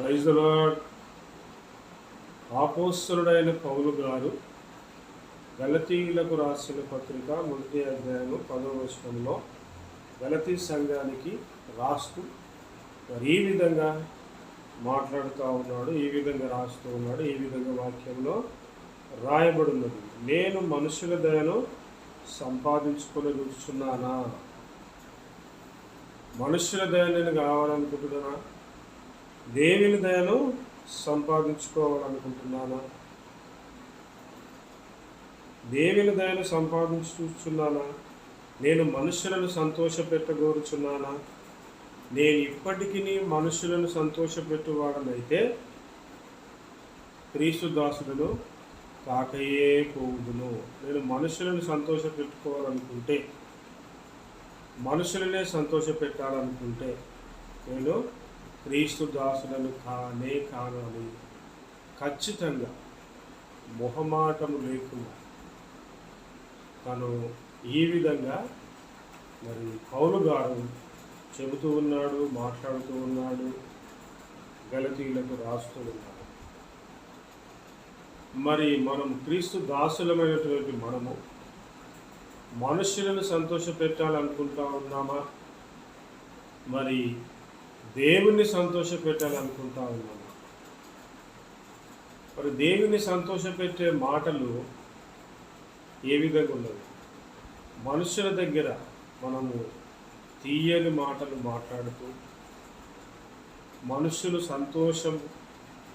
ప్రైజ్లో ఆపోస్తుడైన పౌలు గారు గలతీయులకు రాసిన పత్రిక మొదటి అధ్యాయం పదవ వచనంలో గలతీ సంఘానికి రాస్తూ మరి ఈ విధంగా మాట్లాడుతూ ఉన్నాడు ఈ విధంగా రాస్తూ ఉన్నాడు ఈ విధంగా వాక్యంలో రాయబడినది. నేను మనుషుల దయను సంపాదించుకొని చూస్తున్నానా మనుషుల దయ నేను కావాలనుకుంటున్నానా? దేవుని దయను సంపాదించుకోవాలనుకుంటున్నానా? దేవుని దయను సంపాదించుచున్నానా? నేను మనుషులను సంతోషపెట్టగోరుచున్నానా? నేను ఇప్పటికీ మనుషులను సంతోషపెట్టువాడనైతే క్రీస్తు దాసులను కాకయే పోవుదును. నేను మనుషులను సంతోషపెట్టుకోవాలనుకుంటే మనుషులనే సంతోషపెట్టాలనుకుంటే నేను క్రీస్తు దాసులను కానే కాను అని ఖచ్చితంగా మొహమాటము లేకుండా తను ఈ విధంగా మరి పౌలు గారు చెబుతూ ఉన్నాడు మాట్లాడుతూ ఉన్నాడు గలతీలకు రాస్తూ ఉన్నాడు. మరి మనం క్రీస్తు దాసులమైనటువంటి మనము మనుషులను సంతోషపెట్టాలనుకుంటా ఉన్నామా? మరి దేవుణ్ణి సంతోషపెట్టాలనుకుంటా ఉన్నాను. మరి దేవుని సంతోషపెట్టే మాటలు ఏ విధంగా ఉండదు మనుషుల దగ్గర మనము తీయని మాటలు మాట్లాడుతూ మనుషులు సంతోషం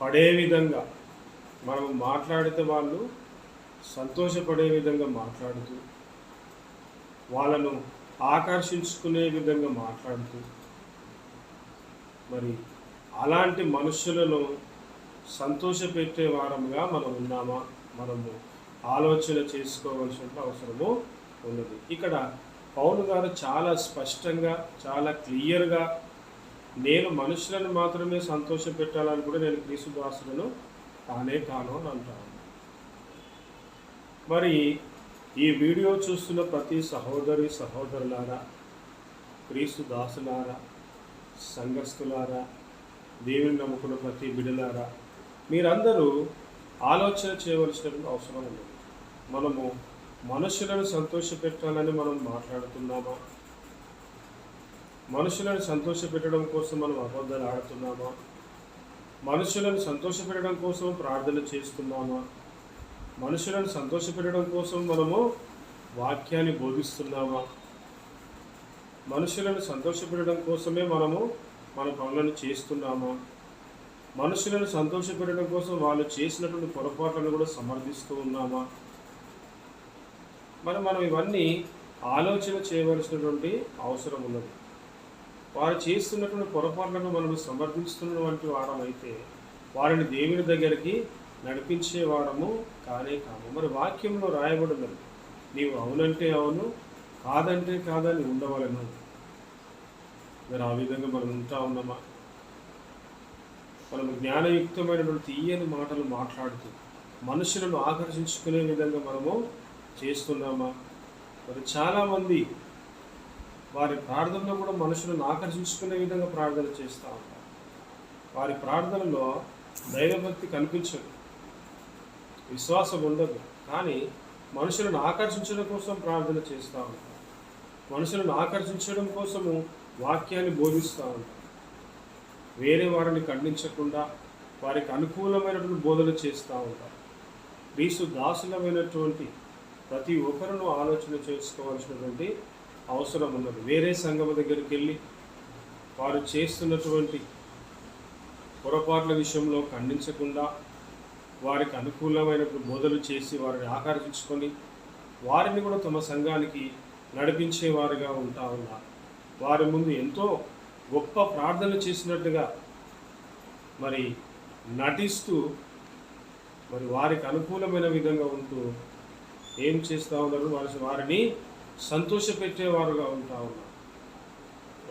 పడే విధంగా మనం మాట్లాడితే వాళ్ళు సంతోషపడే విధంగా మాట్లాడుతూ వాళ్ళను ఆకర్షించుకునే విధంగా మాట్లాడుతూ మరి అలాంటి మనుషులను సంతోషపెట్టే వారముగా మనం ఉన్నామా? మనము ఆలోచన చేసుకోవాల్సిన అవసరము ఉన్నది. ఇక్కడ పౌలు గారు చాలా స్పష్టంగా చాలా క్లియర్గా నేను మనుషులను మాత్రమే సంతోష పెట్టాలని కూడా నేను క్రీసుదాసులను తానే కాను అని అంటాను మరి ఈ వీడియో చూస్తున్న ప్రతి సహోదరి సహోదరులారా క్రీస్తు దాసులారా సంఘస్థులారా దేవుని నమ్ముకున్న ప్రతి బిడలారా మీరందరూ ఆలోచన చేయవలసిన అవసరం ఉంది. మనము మనుషులను సంతోషపెట్టాలని మనం మాట్లాడుతున్నామా? మనుషులను సంతోషపెట్టడం కోసం మనం అబద్ధాలు ఆడుతున్నామా? మనుషులను సంతోషపెట్టడం కోసం ప్రార్థన చేస్తున్నామా? మనుషులను సంతోషపెట్టడం కోసం మనము వాక్యాన్ని బోధిస్తున్నామా? మనుషులను సంతోషపెట్టడం కోసమే మనము మన పనులను చేస్తున్నామా. మనుషులను సంతోషపెట్టడం కోసం వాళ్ళు చేసినటువంటి పొరపాట్లను కూడా సమర్థిస్తూ ఉన్నామా? మరి మనం ఇవన్నీ ఆలోచన చేయవలసినటువంటి అవసరం ఉన్నది. వారు చేస్తున్నటువంటి పొరపాట్లను మనం సమర్థిస్తున్నటువంటి వారం అయితే వారిని దేవుని దగ్గరికి నడిపించే వారము కానే కాము. మరి వాక్యంలో రాయబడినది నీవు అవునంటే అవును కాదంటే కాదని ఉండవలను. మరి ఆ విధంగా మనం ఉంటా ఉన్నామా? మనం జ్ఞానయుక్తమైనటువంటి తీయని మాటలు మాట్లాడుతూ మనుషులను ఆకర్షించుకునే విధంగా మనము చేస్తున్నామా? మరి చాలామంది వారి ప్రార్థనలో కూడా మనుషులను ఆకర్షించుకునే విధంగా ప్రార్థన చేస్తూ ఉంటారు. వారి ప్రార్థనలో దైవభక్తి కనిపించదు. విశ్వాసం ఉండదు. కానీ మనుషులను ఆకర్షించడం కోసం ప్రార్థన చేస్తూ ఉంటారు. మనుషులను ఆకర్షించడం కోసము వాక్యాన్ని బోధిస్తూ ఉంటారు వేరే వారిని ఖండించకుండా వారికి అనుకూలమైనటువంటి బోధన చేస్తూ ఉంటారు క్రీస్తు దాసులమైనటువంటి ప్రతి ఒక్కరూ ఆలోచన చేసుకోవాల్సినటువంటి అవసరం ఉన్నది. వేరే సంఘం దగ్గరికి వెళ్ళి వారు చేస్తున్నటువంటి పొరపాట్ల విషయంలో ఖండించకుండా వారికి అనుకూలమైనటువంటి బోధలు చేసి వారిని ఆకర్షించుకొని వారిని కూడా తమ సంఘానికి నడిపించేవారుగా ఉంటా ఉన్నారు. వారి ముందు ఎంతో గొప్ప ప్రార్థన చేసినట్టుగా మరి నటిస్తూ మరి వారికి అనుకూలమైన విధంగా ఉంటూ ఏం చేస్తూ ఉన్నారు? వారి వారిని సంతోషపెట్టేవారుగా ఉంటా ఉన్నారు.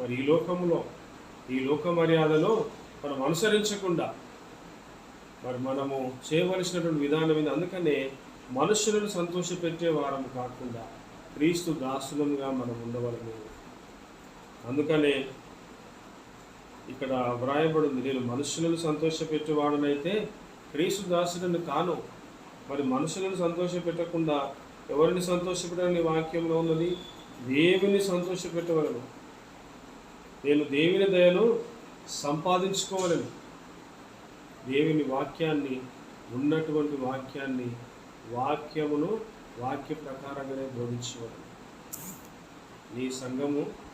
మరి ఈ లోకంలో ఈ లోక మర్యాదలో మనం అనుసరించకుండా మరి మనము చేయవలసినటువంటి విధానం ఇది అందుకనే మనుషులను సంతోషపెట్టే వారం కాకుండా క్రీస్తు దాసులంగా మనం ఉండవలము అందుకనే ఇక్కడ వ్రాయబడింది నేను మనుషులను సంతోషపెట్టేవాడనైతే క్రీస్తు దాసుడని కాను. మరి మనుషులను సంతోషపెట్టకుండా ఎవరిని సంతోషపెట్టని వాక్యంలో ఉన్నది? దేవుని సంతోషపెట్టవలను. నేను దేవుని దయను సంపాదించుకోవాలని. దేవుని వాక్యాన్ని ఉన్నటువంటి వాక్యాన్ని వాక్యమును వాక్య ప్రకారంగానే బోధించవలను నీ సంఘము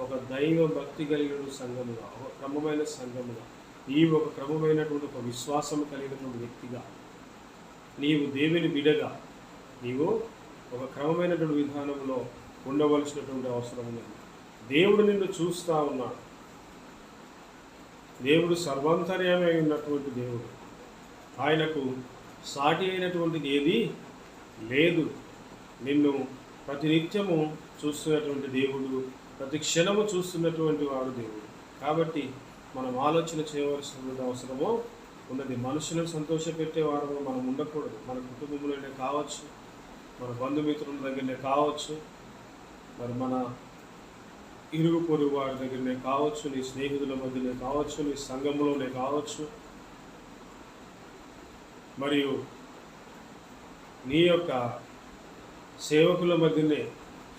ఒక దైవ భక్తి కలిగిన సంఘముగా ఒక క్రమమైన సంఘముగా నీవు ఒక క్రమమైనటువంటి ఒక విశ్వాసం కలిగినటువంటి వ్యక్తిగా నీవు దేవుని బిడగా నీవు ఒక క్రమమైనటువంటి విధానంలో ఉండవలసినటువంటి అవసరం ఉన్నది దేవుడు నిన్ను చూస్తూ ఉన్నాడు. దేవుడు సర్వాంతర్యమై ఉన్నటువంటి దేవుడు. ఆయనకు సాటి అయినటువంటిది ఏది లేదు. నిన్ను ప్రతినిత్యము చూస్తున్నటువంటి దేవుడు ప్రతి క్షణము చూస్తున్నటువంటి వాడు దేవుడు. కాబట్టి మనం ఆలోచన చేయవలసిన అవసరము ఉన్నది. మనుషులను సంతోషపెట్టే వారు మనం ఉండకూడదు. మన కుటుంబంలోనే కావచ్చు మన బంధుమిత్రుల దగ్గరనే కావచ్చు మరి మన ఇరుగు పొరుగు వారి దగ్గరనే కావచ్చు నీ స్నేహితుల మధ్యనే కావచ్చు నీ సంఘంలోనే కావచ్చు. మరియు నీ యొక్క సేవకుల మధ్యనే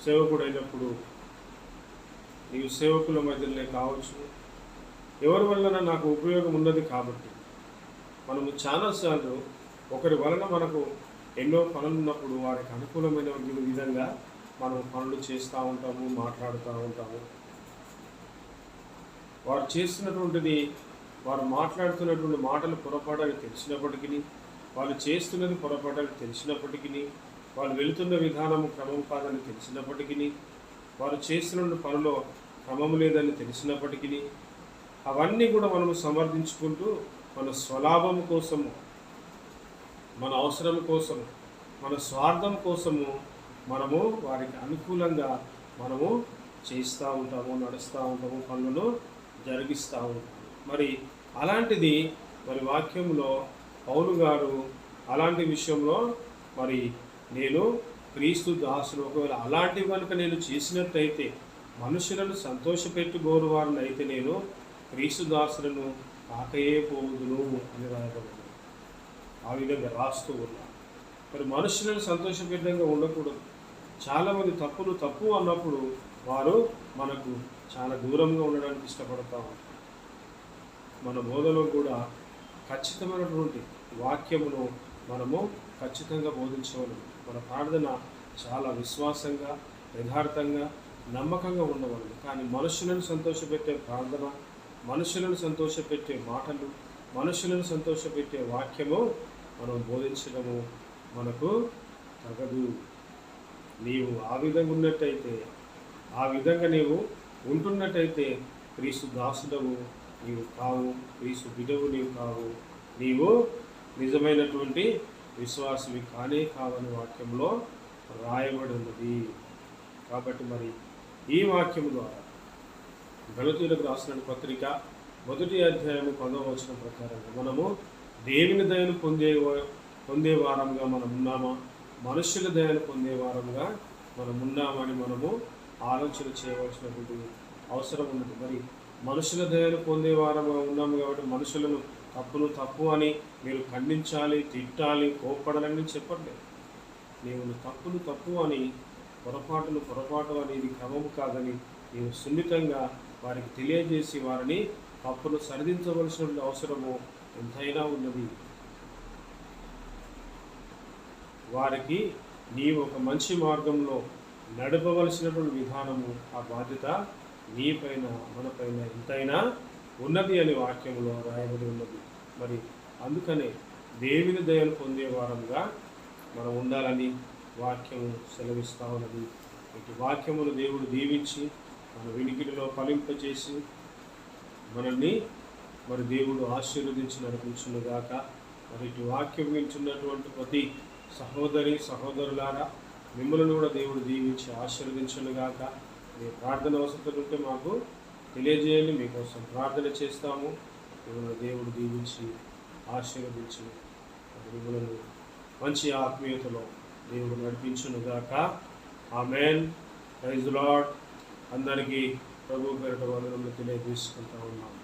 సేవకుడైనప్పుడు నీవు సేవకుల మధ్యలోనే కావచ్చు. ఎవరి వలన నాకు ఉపయోగం ఉన్నది కాబట్టి. మనము చాలాసార్లు ఒకరి వలన మనకు ఎన్నో పనులు ఉన్నప్పుడు వారికి అనుకూలమైన విధంగా మనం పనులు చేస్తూ ఉంటాము మాట్లాడుతూ ఉంటాము. వారు చేస్తున్నటువంటిది వారు మాట్లాడుతున్నటువంటి మాటలు పొరపాటని తెలిసినప్పటికీ వాళ్ళు చేస్తున్నది పొరపాటని తెలిసినప్పటికీ వాళ్ళు వెళుతున్న విధానం క్రమం కాదని తెలిసినప్పటికీ వారు చేస్తున్న పనిలో క్రమం లేదని తెలిసినప్పటికీ అవన్నీ కూడా మనము సమర్థించుకుంటూ మన స్వలాభం కోసము మన అవసరం కోసము మన స్వార్థం కోసము మనము వారికి అనుకూలంగా మనము చేస్తూ ఉంటాము నడుస్తూ ఉంటాము పనులను జరిగిస్తూ ఉంటాము. మరి అలాంటిది మరి వాక్యంలో పౌలు గారు అలాంటి విషయంలో మరి నేను క్రీస్తు దాసులు ఒకవేళ అలాంటివి కనుక నేను చేసినట్టయితే మనుషులను సంతోషపెట్టుకోరు వారిని అయితే నేను క్రీస్తు దాసులను కాకయే పోదును అని రాయబడింది. ఆ విధంగా రాస్తూ ఉన్నాను మరి మనుషులను సంతోషపెట్టంగా ఉండకూడదు. చాలామంది తప్పులు తప్పు అన్నప్పుడు వారు మనకు చాలా దూరంగా ఉండడానికి ఇష్టపడతా ఉంటారు. మన బోధలో కూడా ఖచ్చితమైనటువంటి వాక్యమును మనము ఖచ్చితంగా బోధించవలను. మన ప్రార్థన చాలా విశ్వాసంగా యథార్థంగా నమ్మకంగా ఉండవలను. కానీ మనుషులను సంతోషపెట్టే ప్రార్థన మనుషులను సంతోషపెట్టే మాటలు మనుషులను సంతోషపెట్టే వాక్యము మనం బోధించడము మనకు తగదు. నీవు ఆ విధంగా ఉన్నట్టయితే ఆ విధంగా నీవు ఉంటున్నట్టయితే క్రీస్తు దాసుడవు నీవు కావు క్రీస్తు బిడవు నీవు కావు. నీవు నిజమైనటువంటి విశ్వాసవి కానే కావని వాక్యంలో రాయబడి ఉన్నది కాబట్టి మరి ఈ వాక్యం ద్వారా గణతీయులకు రాసిన పత్రిక మొదటి అధ్యాయము పదవ వచనం ప్రకారంగా మనము దేవుని దయను పొందే పొందే వారంగా మనం ఉన్నామా? మనుషుల దయను పొందే వారంగా మనం ఉన్నామని మనము ఆలోచన చేయవలసినటువంటి అవసరం ఉన్నది. మరి మనుషుల దయను పొందే వారంగా ఉన్నాము కాబట్టి మనుషులను తప్పును తప్పు అని మీరు ఖండించాలి తిట్టాలి కోప్పడాలని చెప్పండి. నీవు తప్పును తప్పు అని పొరపాటును పొరపాటు అనేది క్రమము కాదని నీవు సున్నితంగా వారికి తెలియజేసి వారిని తప్పును సరిదించవలసిన అవసరము ఎంతైనా ఉన్నది. వారికి నీవు ఒక మంచి మార్గంలో నడపవలసినటువంటి విధానము ఆ బాధ్యత నీపైన మనపైన ఎంతైనా ఉన్నది అనే వాక్యంలో రాయబడి ఉన్నది. మరి అందుకనే దేవుని దయను పొందే వారంగా మనం ఉండాలని వాక్యము సెలవిస్తా ఉన్నది. ఇటు వాక్యమును దేవుడు దీవించి మన వినికిడిలో ఫలింపచేసి మనల్ని మరి దేవుడు ఆశీర్వదించి నడిపించునుగాక మరి ఇటు వాక్యం వింటున్నటువంటి ప్రతి సహోదరి సహోదరులారా మిమ్మల్ని కూడా దేవుడు దీవించి ఆశీర్వదించునుగాక మీ ప్రార్థన అవసరం ఉంటే మాకు తెలియజేయండి. మీకోసం ప్రార్థన చేస్తాము. మిమ్మల్ని దేవుడు దీవించి ఆశీర్వదించి మిమ్మల్ని మంచి ఆత్మీయతలో దేవుడు నడిపించునుగాక. ఆమెన్. ప్రైజ్ లాడ్ అందరికీ ప్రభు పేరిట వందనములు తెలియజేసుకుంటా ఉన్నాము